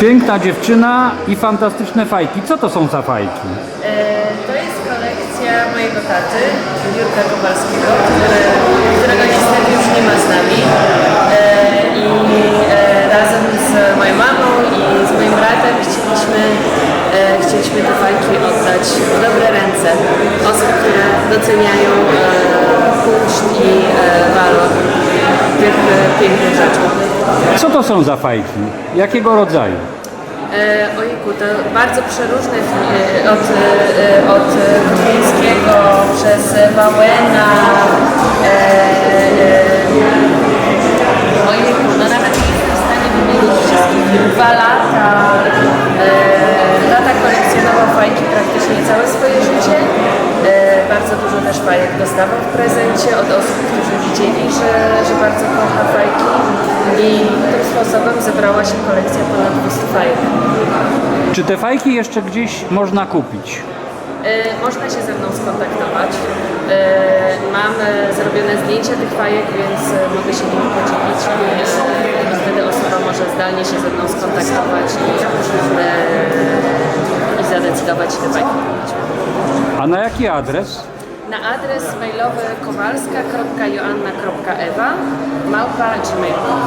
Piękna dziewczyna i fantastyczne fajki. Co to są za fajki? E, To jest kolekcja mojego taty, Jurka Kowalskiego, który, którego niestety już nie ma z nami. E, I e, razem z moją mamą i z moim bratem chcieliśmy, e, chcieliśmy te fajki oddać w dobre ręce osób, które doceniają e, kunszt i e, walor tych e, pięknych rzeczy. Co to są za fajki? Jakiego rodzaju? E, ojku, to bardzo przeróżne e, od, e, od Kotwińskiego przez Wałęna, e, e, ojku, no nawet nie jestem w stanie wymienić wszystkich, dwa lata, e, tata kolekcjonował fajki praktycznie całe swoje życie, e, bardzo dużo też fajek dostawał w prezencie od osób, którzy widzieli, że, że bardzo kocha fajki. I tym sposobem zebrała się kolekcja ponad 200 fajek. Czy te fajki jeszcze gdzieś można kupić? E, Można się ze mną skontaktować. E, Mam zrobione zdjęcia tych fajek, więc e, mogę się nimi podzielić i wtedy osoba może zdalnie się ze mną skontaktować i, i zadecydować te fajki kupić. A na jaki adres? Na adres mailowy kowalska.joanna.ewa małpa gmail.com